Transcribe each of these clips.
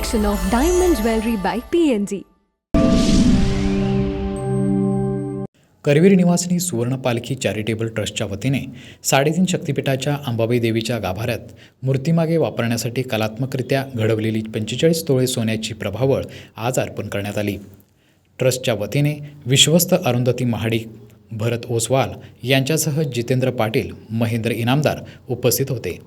collection of diamond jewelry by PNG. Karveer निवासिनी सुवर्ण पालखी charitable ट्रस्टच्या वतीने साडेतीन शक्तिपीठाच्या अंबाबाई देवीच्या गाभाऱ्यात मूर्तीमागे वापरण्यासाठी कलात्मकरित्या घडवलेली पंचेचाळीस तोळे सोन्याची प्रभावळ आज अर्पण करण्यात आली ट्रस्टच्या वतीने विश्वस्त अरुंधती महाडिक भरत ओसवाल यांच्यासह जितेंद्र पाटील महेंद्र इनामदार उपस्थित होते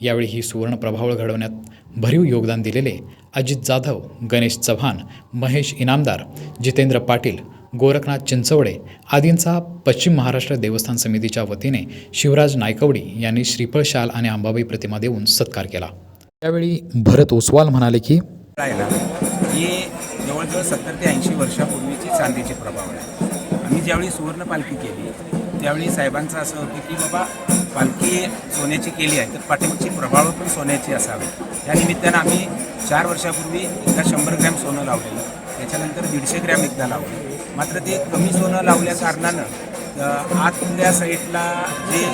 यावेळी ही सुवर्ण प्रभावळ घडवण्यात भरीव योगदान दिलेले अजित जाधव गणेश चव्हाण महेश इनामदार जितेंद्र पाटील गोरखनाथ चिंचवडे आदींचा पश्चिम महाराष्ट्र देवस्थान समितीच्या वतीने शिवराज नायकवडी यांनी श्रीफळ शाल आणि अंबाबाई प्रतिमा देऊन सत्कार केला. त्यावेळी भरत ओसवाल म्हणाले की ही जवळजवळ सत्तर ते ऐंशी वर्षापूर्वीची चांदीची प्रभाव आहे. आम्ही ज्यावेळी सुवर्ण पालखी केली त्यावेळी साहेबांचं असं होतं की बाबा पालखी सोन्याची केली आहे तर पाठीमागची प्रभाव पण सोन्याची असावी. या निमित्तानं आम्ही चार वर्षापूर्वी एकदा शंभर ग्रॅम सोनं लावलेलं त्याच्यानंतर दीडशे ग्रॅम एकदा लावलं. मात्र ते कमी सोनं लावल्या कारणानं आतल्या साईडला जे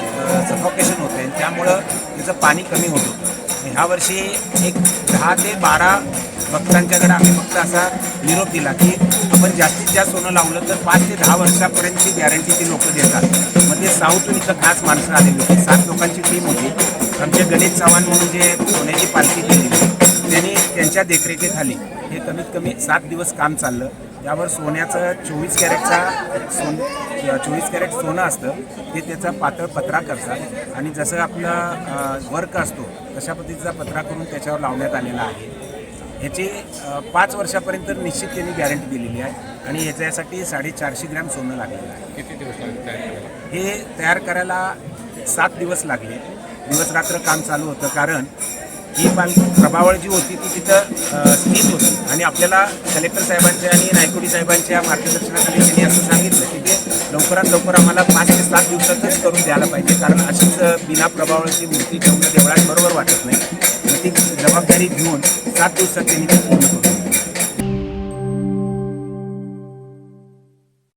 सफोकेशन होतं आहे त्यामुळं त्याचं पाणी कमी होत होतं. ह्या वर्षी एक दहा ते बारा भक्तांच्याकडे आम्ही फक्त असा निरोप दिला की आपण जास्तीत जास्त सोनं लावलं तर पाच ते दहा वर्षापर्यंतची गॅरंटी ती लोकं देतात. मग ते साऊथून इथं खास माणसं आलेली होती. सात लोकांची टीम होती. आमचे गणेश चव्हाण म्हणून जे सोन्याची पालखी केलेली त्यांनी त्यांच्या देखरेखीखाली हे कमीत कमी सात दिवस काम चाललं. त्यावर सोन्याचं चोवीस कॅरेटचा सोन चोवीस कॅरेट सोनं असतं ते त्याचा पातळ पत्रा करतात. आणि जसं आपलं वर्क असतो तशा पद्धतीचा पत्रा करून त्याच्यावर लावण्यात आलेला आहे. ह्याची पाच वर्षापर्यंत निश्चित त्यांनी गॅरंटी दिलेली आहे. आणि ह्याच्यासाठी साडेचारशे ग्रॅम सोनं लागलेलं आहे. किती दिवस लागले हे तयार करायला सात दिवस लागले. दिवस रात्र काम चालू होतं कारण ही पाल प्रभावळ जी होती ती तिथं स्थित होती. आणि आपल्याला कलेक्टर साहेबांच्या आणि नायकोडी साहेबांच्या मार्गदर्शनाखाली त्यांनी असं सांगितलं की ते लवकरात लवकर आम्हाला पाच ते सात दिवसातच करून द्यायला पाहिजे. कारण अशीच बिना प्रभावाची मूर्ती ठेवणं देवळात बरोबर वाटत नाही. ती जबाबदारी घेऊन सात दिवसात त्यांनी ती पूर्ण करून